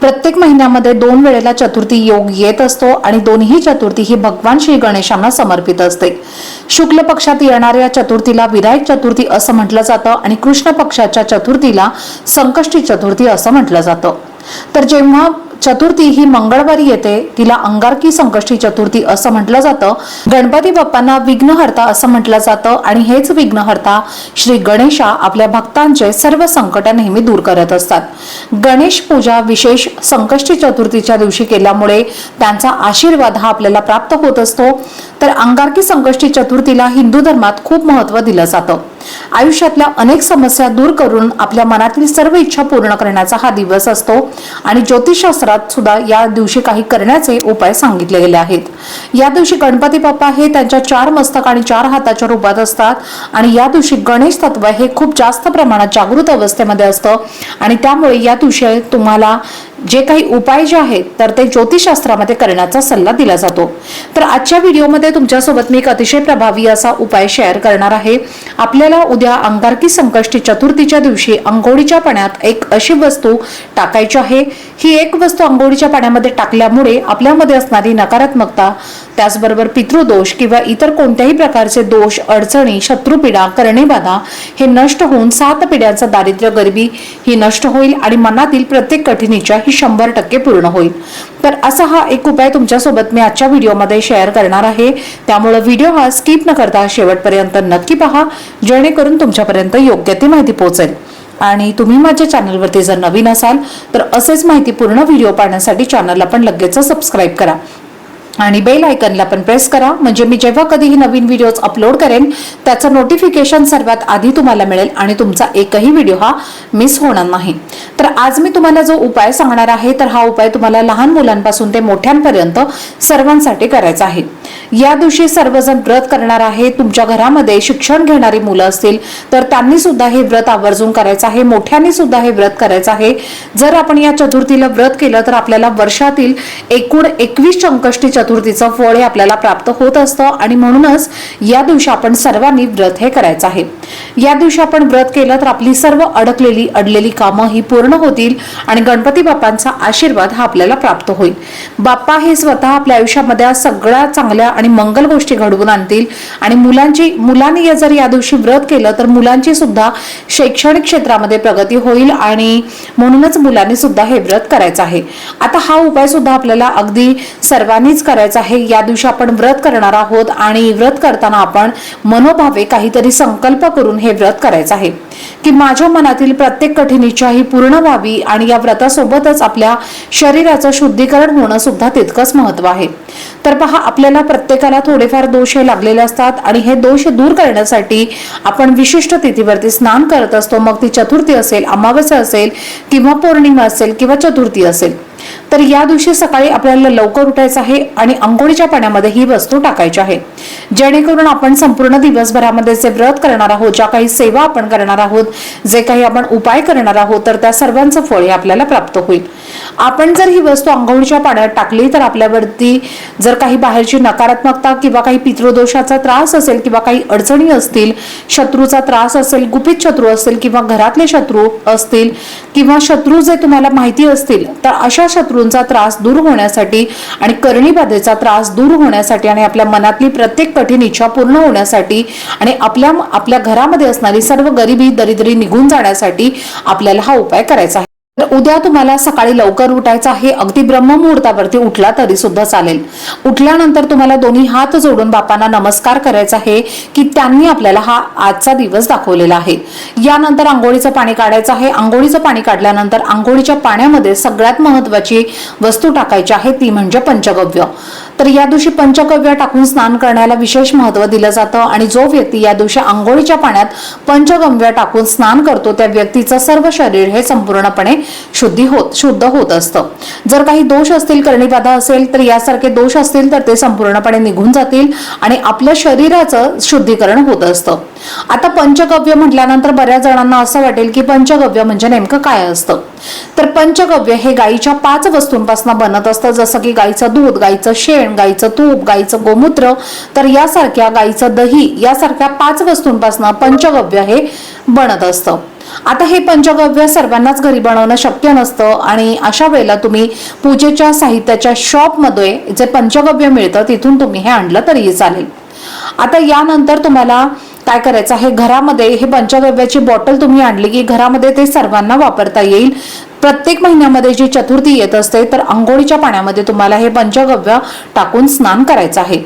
प्रत्येक महिन्यामध्ये दोन वेळेला चतुर्थी योग येत असतो आणि दोन्ही चतुर्थी ही भगवान श्री गणेशांना समर्पित असते. शुक्ल पक्षात येणाऱ्या चतुर्थीला विनायक चतुर्थी असं म्हटलं जातं आणि कृष्ण पक्षाच्या चतुर्थीला संकष्टी चतुर्थी असं म्हटलं जातं. तर जेव्हा चतुर्थी ही मंगळवारी येते. तिला अंगारकी संकष्टी चतुर्थी असं म्हटलं जातं. गणपती बाप्पांना विघ्नहर्ता असं म्हटलं जातं आणि हेच विघ्नहर्ता श्री गणेशा आपल्या भक्तांचे सर्व संकट नेहमी दूर करत असतात. गणेश पूजा विशेष संकष्टी चतुर्थीच्या दिवशी केल्यामुळे त्यांचा आशीर्वाद हा आपल्याला प्राप्त होत असतो. तर अंगारकी संकष्टी चतुर्थीला हिंदू धर्मात खूप महत्त्व दिलं जातं. आयुष्यातल्या अनेक समस्या दूर करून आपल्या मनातील सर्व इच्छा पूर्ण करण्याचा हा दिवस असतो. आणि ज्योतिषशास्त्रात सुद्धा या दिवशी काही करण्याचे उपाय सांगितले गेले आहेत. या दिवशी गणपती बाप्पा हे त्यांच्या चार मस्तक आणि चार हाताच्या रूपात असतात आणि या दिवशी गणेश तत्व हे खूप जास्त प्रमाणात जागृत अवस्थेमध्ये असतं आणि त्यामुळे या दिवशी तुम्हाला जे काही उपाय जे आहेत तर ते ज्योतिषशास्त्रामध्ये करण्याचा सल्ला दिला जातो. तर आजच्या व्हिडिओमध्ये तुमच्यासोबत मी एक अतिशय प्रभावी असा उपाय शेअर करणार आहे. आपल्याला उद्या अंगारकी संकष्टी चतुर्थीच्या दिवशी अंघोळीच्या पाण्यात एक अशी वस्तू टाकायची आहे. ही एक वस्तू अंघोळीच्या पाण्यामध्ये टाकल्यामुळे आपल्यामध्ये असणारी नकारात्मकता त्याचबरोबर पितृदोष किंवा इतर कोणत्याही प्रकारचे दोष अडचणी शत्रुपीडा करणेबाधा हे नष्ट होऊन सात पिढ्यांचं दारिद्र्य गरिबी ही नष्ट होईल आणि मनातील प्रत्येक कठीणीच्या ही शंभर टक्के पूर्ण होईल. तर असा हा एक उपाय तुमच्यासोबत मी आजच्या व्हिडिओमध्ये शेअर करणार आहे. त्यामुळे व्हिडिओ हा स्किप न करता शेवटपर्यंत नक्की पहा जेणेकरून तुमच्यापर्यंत योग्य ती माहिती पोहोचेल. आणि तुम्ही माझ्या चॅनलवरती जर नवीन असाल तर असेच माहितीपूर्ण व्हिडिओ पाहण्यासाठी चॅनलला पण लगेच सबस्क्राईब करा. आणि बेल आयकनला पण प्रेस करा. म्हणजे मी जेव्हा कधीही नवीन व्हिडिओज अपलोड करेन त्याचं नोटिफिकेशन सर्वात आधी तुम्हाला मिळेल आणि तुमचा एकही व्हिडिओ हा मिस होणार नाही. तर आज मी तुम्हाला जो उपाय सांगणार आहे तर हा उपाय तुम्हाला लहान मुलांपासून ते मोठ्यांपर्यंत सर्वांसाठी करायचा आहे. या दिवशी सर्वजण व्रत करणार आहे तुमच्या घरामध्ये शिक्षण घेणारी मुलं असतील तर त्यांनी सुद्धा हे व्रत आवर्जून करायचं आहे मोठ्यांनी सुद्धा हे व्रत करायचं आहे. जर आपण या चतुर्थीला व्रत केलं तर आपल्याला वर्षातील एकूण एकवीस संकष्टी चतुर्थीचं फळ हे आपल्याला प्राप्त होत असतं आणि म्हणूनच या दिवशी आपण सर्वांनी व्रत हे करायचं आहे. या दिवशी आपण व्रत केलं तर आपली सर्व अडकलेली अडलेली कामं ही पूर्ण होतील आणि गणपती बाप्पांचा आशीर्वाद हा आपल्याला प्राप्त होईल. बाप्पा हे स्वतः आपल्या आयुष्यामध्ये सगळ्या चांगल्या आणि मंगल गोष्टी घडवून आणतील आणि मुलांची मुलांनी जर या दिवशी व्रत केलं तर मुलांची सुद्धा शैक्षणिक क्षेत्रामध्ये प्रगती होईल आणि म्हणूनच मुलांनी सुद्धा हे व्रत करायचं आहे. आता हा उपाय सुद्धा आपल्याला अगदी सर्वांनीच करायचं आहे या दिवशी आपण व्रत करणार आहोत आणि व्रत करताना आपण मनोभावे काहीतरी संकल्प करून हे व्रत करायचं आहे. की माझ्या मनातील प्रत्येक कठीण इच्छा ही पूर्ण व्हावी आणि या व्रतासोबतच आपल्या शरीराचं शुद्धीकरण होणं सुद्धा तितकंच महत्त्व आहे. तर पहा आपल्याला प्रत्येकाला थोडेफार दोष हे लागलेले असतात आणि हे दोष दूर करण्यासाठी आपण विशिष्ट तिथीवरती स्नान करत असतो. मग ती चतुर्थी असेल अमावस्या असेल किंवा पौर्णिमा असेल किंवा चतुर्थी असेल. तर या दिवशी सकाळी आपल्याला लवकर उठायचं आहे आणि आंघोळीच्या पाण्यामध्ये ही वस्तू टाकायची आहे. जेणेकरून आपण संपूर्ण दिवसभरामध्ये जे व्रत करणार आहोत ज्या काही सेवा आपण करणार आहोत जे काही आपण उपाय करणार आहोत तर त्या सर्वांचं फळ हे आपल्याला प्राप्त होईल. आपण जर ही वस्तू आंघोळीच्या पाण्यात टाकली तर आपल्यावरती जर काही बाहेरची नकारात्मकता किंवा काही पितृदोषाचा त्रास असेल किंवा काही अडचणी असतील शत्रूचा त्रास असेल गुपित शत्रू असेल किंवा घरातले शत्रू असतील किंवा शत्रू जे तुम्हाला माहिती असतील तर अशा शत्रूंचा त्रास दूर होण्यासाठी आणि करणीबाधेचा त्रास दूर होण्यासाठी आणि आपल्या मनातली प्रत्येक कठीण इच्छा पूर्ण होण्यासाठी आणि आपल्या आपल्या घरामध्ये असणारी सर्व गरिबी दरिद्री निघून जाण्यासाठी आपल्याला हा उपाय करायचा आहे. तर उद्या तुम्हाला सकाळी लवकर उठायचं आहे. अगदी ब्रह्ममुहूर्तावरती उठला तरी सुद्धा चालेल. उठल्यानंतर तुम्हाला दोन्ही हात जोडून बापांना नमस्कार करायचा आहे की त्यांनी आपल्याला हा आजचा दिवस दाखवलेला आहे. यानंतर आंघोळीचं पाणी काढायचं आहे. आंघोळीचं पाणी काढल्यानंतर आंघोळीच्या पाण्यामध्ये सगळ्यात महत्वाची वस्तू टाकायची आहे ती म्हणजे पंचगव्य. तर या दिवशी पंचगव्य टाकून स्नान करण्याला विशेष महत्त्व दिलं जातं आणि जो व्यक्ती या दिवशी आंघोळीच्या पाण्यात पंचगव्य टाकून स्नान करतो त्या व्यक्तीचं सर्व शरीर हे संपूर्णपणे शुद्धी होत शुद्ध होत असतं. जर काही दोष असतील करणीबाधा असेल तर यासारखे दोष असतील तर ते संपूर्णपणे निघून जातील आणि आपल्या शरीराचं शुद्धीकरण होत असतं. आता पंचगव्य म्हटल्यानंतर बऱ्याच जणांना असं वाटेल की पंचगव्य म्हणजे नेमकं काय असतं? तर पंचगव्य हे गाईच्या पाच वस्तूंपासून बनत असतं जसं की गाईचं दूध गाईचं शेण गाईचं तूप गाईचं गोमूत्र. तर यासारख्या गायीचं दही यासारख्या पाच वस्तूंपासून पंचगव्य हे बनत असतं. आता हे पंचगव्य सर्वांनाच घरी बनवणं शक्य नसतं आणि अशा वेळेला तुम्ही पूजेच्या साहित्याच्या शॉपमध्ये जे पंचगव्य मिळतं तिथून तुम्ही हे आणलं तरीही चालेल. आता यानंतर तुम्हाला काय करायचं आहे? घरामध्ये हे पंचगव्याची बॉटल तुम्ही आणली की घरामध्ये ते सर्वांना वापरता येईल. प्रत्येक महिन्यामध्ये जी चतुर्थी येत असते तर आंघोळीच्या पाण्यामध्ये तुम्हाला हे पंचगव्य टाकून स्नान करायचं आहे.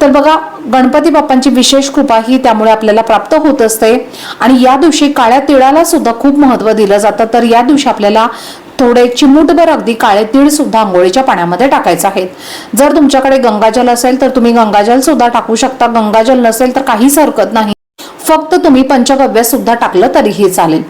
तर बघा गणपती बाप्पांची विशेष कृपा ही त्यामुळे आपल्याला प्राप्त होत असते. आणि या दिवशी काळ्या तिळाला सुद्धा खूप महत्त्व दिलं जातं. तर या दिवशी आपल्याला थोडे चिमूटभर अगदी काळे तीळ सुद्धा आंघोळीच्या पाण्यामध्ये टाकायचं आहेत जर तुमच्याकडे गंगाजल असेल तर तुम्ही गंगाजल सुद्धा टाकू शकता. गंगाजल नसेल तर काहीच हरकत नाही. फक्त तुम्ही पंचगव्य सुद्धा टाकलं तरीही चालेल.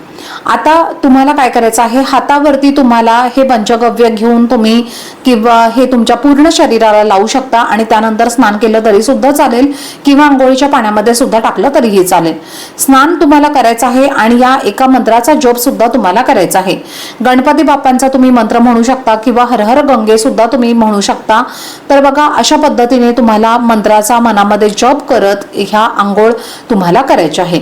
आता तुम्हाला काय करायचं आहे? हातावरती तुम्हाला हे पंचगव्य घेऊन तुम्ही किंवा हे तुमच्या पूर्ण शरीराला लावू शकता आणि त्यानंतर स्नान केलं तरी सुद्धा चालेल किंवा आंघोळीच्या पाण्यामध्ये सुद्धा टाकलं तरीही चालेल. स्नान तुम्हाला करायचं आहे आणि या एका मंत्राचा जप सुद्धा तुम्हाला करायचा आहे. गणपती बाप्पांचा तुम्ही मंत्र म्हणू शकता किंवा हर हर गंगे सुद्धा तुम्ही म्हणू शकता. तर बघा अशा पद्धतीने तुम्हाला मंत्राचा मनामध्ये जप करत ह्या आंघोळ तुम्हाला करायची आहे.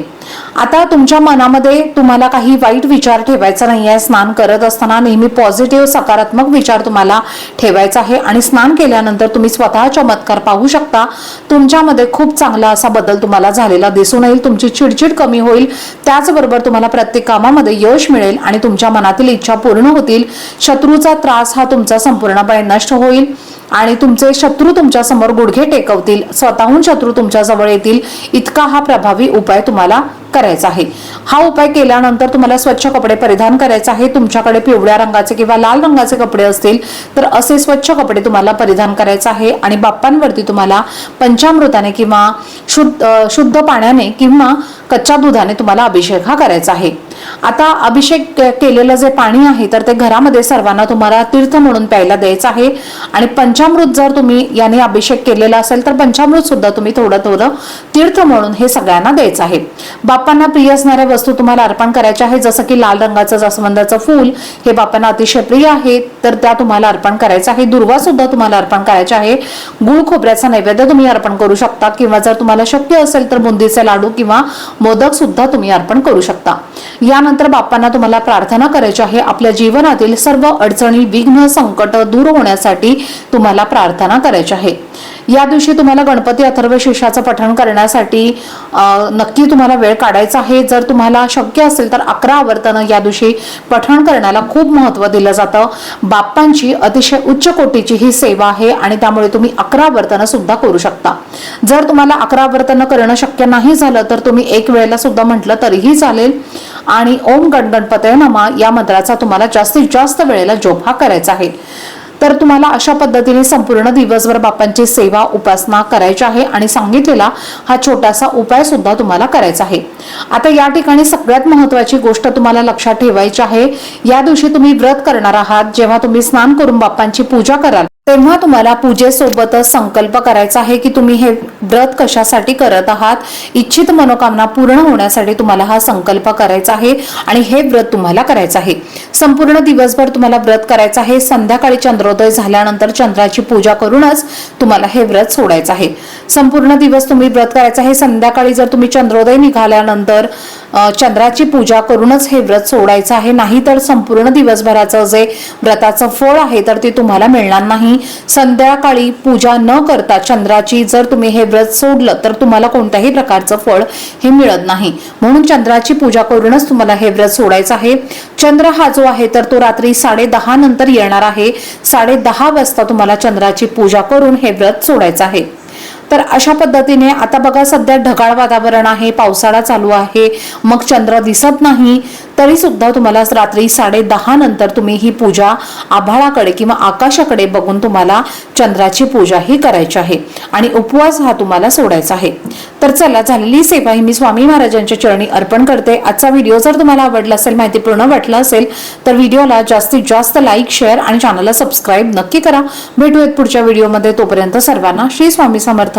आता तुमच्या मनामध्ये तुम्हाला काही वाईट विचार ठेवायचा नाही आहे स्नान करत असताना नेहमी पॉझिटिव्ह सकारात्मक विचार तुम्हाला ठेवायचा आहे. आणि स्नान केल्यानंतर तुम्ही स्वतः चमत्कार पाहू शकता. तुमच्यामध्ये खूप चांगला असा बदल तुम्हाला झालेला दिसून येईल. तुमची चिडचिड कमी होईल. त्याचबरोबर तुम्हाला प्रत्येक कामामध्ये यश मिळेल आणि तुमच्या मनातील इच्छा पूर्ण होतील. शत्रूचा त्रास हा तुमचा संपूर्णपणे नष्ट होईल. आणि तुमचे शत्रू तुमच्यासमोर गुडघे टेकवतील. स्वतःहून शत्रू तुमच्या जवळ येतील. इतका हा प्रभावी उपाय तुम्हाला करायचा आहे. हा उपाय केल्यानंतर तुम्हाला स्वच्छ कपडे परिधान करायचे आहे. तुमच्याकडे पिवळ्या रंगाचे किंवा लाल रंगाचे कपडे असतील तर असे स्वच्छ कपडे तुम्हाला परिधान करायचे आहे. आणि बाप्पांवरती तुम्हाला पंचामृताने किंवा शुद्ध शुद्ध पाण्याने किंवा कच्च्या दुधाने तुम्हाला अभिषेक हा करायचा आहे. आता अभिषेक केलेलं जे पाणी आहे तर ते घरामध्ये सर्वांना तुम्हाला तीर्थ म्हणून प्यायला द्यायचं आहे. आणि पंचामृत जर तुम्ही याने अभिषेक केलेला असेल तर पंचामृत सुद्धा तुम्ही थोडं थोडं तीर्थ म्हणून हे सगळ्यांना द्यायचं आहे. बाप्पांना प्रिय असणाऱ्या वस्तू तुम्हाला अर्पण करायच्या आहे जसं की लाल रंगाचं जास्वंदाचं फूल हे बाप्पांना अतिशय प्रिय आहे तर त्या तुम्हाला अर्पण करायचं आहे. दुर्वा सुद्धा तुम्हाला अर्पण करायचे आहे. गुळ खोबऱ्याचा नैवेद्य तुम्ही अर्पण करू शकता किंवा जर तुम्हाला शक्य असेल तर बुंदीचे लाडू किंवा मोदक सुद्धा तुम्ही अर्पण करू शकता. यानंतर बाप्पांना तुम्हाला प्रार्थना करायची आहे. आपल्या जीवनातील सर्व अडचणी विघ्न संकट दूर होण्यासाठी तुम्हाला प्रार्थना करायची आहे. या दिवशी तुम्हाला गणपती अथर्व शीर्षाचं पठण करण्यासाठी नक्की तुम्हाला वेळ काढायचा आहे. जर तुम्हाला शक्य असेल तर अकरा आवर्तनं या दिवशी पठण करण्याला खूप महत्त्व दिलं जातं. बाप्पांची अतिशय उच्च कोटीची ही सेवा आहे आणि त्यामुळे तुम्ही अकरा आवर्तनं सुद्धा करू शकता. जर तुम्हाला अकरा आवर्तनं करणं शक्य नाही झालं तर तुम्ही एक वेळेला सुद्धा म्हटलं तरीही चालेल. आणि ओम गणगणपतय नमा या मंत्राचा तुम्हाला जास्तीत जास्त वेळेला जोप हा करायचा आहे. तर तुम्हाला अशा पद्धतीने संपूर्ण दिवसभर बाप्पांची सेवा उपासना करायची आहे आणि सांगितलेला हा छोटासा उपाय सुद्धा तुम्हाला करायचा आहे. आता या ठिकाणी सगळ्यात महत्वाची गोष्ट तुम्हाला लक्षात ठेवायची आहे. या दिवशी तुम्ही व्रत करणार आहात. जेव्हा तुम्ही स्नान करून बाप्पांची पूजा कराल तेव्हा तुम्हाला पूजेसोबतच संकल्प करायचा आहे की तुम्ही हे व्रत कशासाठी करत आहात? इच्छित मनोकामना पूर्ण होण्यासाठी तुम्हाला हा संकल्प करायचा आहे आणि हे व्रत तुम्हाला करायचं आहे. संपूर्ण दिवसभर तुम्हाला व्रत करायचं आहे. संध्याकाळी चंद्रोदय झाल्यानंतर चंद्राची पूजा करूनच तुम्हाला हे व्रत सोडायचं आहे. संपूर्ण दिवस तुम्ही व्रत करायचं आहे. संध्याकाळी जर तुम्ही चंद्रोदय निघाल्यानंतर चंद्राची पूजा करूनच हे व्रत सोडायचं आहे. नाही तर संपूर्ण दिवसभराचं जे व्रताचं फळ आहे तर ते तुम्हाला मिळणार नाही. संध्याकाळी पूजा न करता चंद्राची जर तुम्ही हे व्रत सोडलं तर तुम्हाला कोणत्याही प्रकारचं फळ हे मिळत नाही. म्हणून चंद्राची पूजा करूनच तुम्हाला हे व्रत सोडायचं आहे. चंद्र हा जो आहे तर तो रात्री साडे दहा नंतर येणार आहे. साडे दहा वाजता तुम्हाला चंद्राची पूजा करून हे व्रत सोडायचं आहे. तर अशा पद्धतीने आता बघा सध्या ढगाळ वातावरण आहे पावसाळा चालू आहे. मग चंद्र दिसत नाही. तरी सुद्धा तुम्हाला रात्री साडे दहा नंतर तुम्ही ही पूजा आभाळाकडे किंवा आकाशाकडे बघून तुम्हाला चंद्राची पूजा ही करायची आहे. आणि उपवास हा तुम्हाला सोडायचा आहे. तर चला झालेली सेवा ही मी स्वामी महाराजांच्या चरणी अर्पण करते. आजचा व्हिडिओ जर तुम्हाला आवडला असेल माहितीपूर्ण वाटला असेल तर व्हिडिओला जास्तीत जास्त लाईक शेअर आणि चॅनलला सबस्क्राईब नक्की करा. भेटूयात पुढच्या व्हिडिओमध्ये. तोपर्यंत सर्वांना श्री स्वामी समर्थ.